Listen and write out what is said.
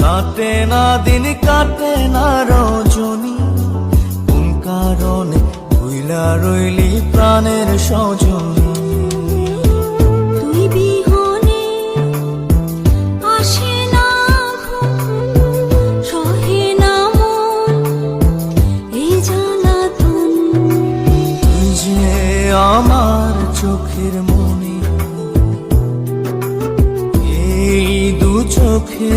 কাটে না দিন কাটে না রজনী। কোন কারণে ভুইলা রইলি প্রাণের সজনী? যে আমার চোখের মনে এই দু চোখে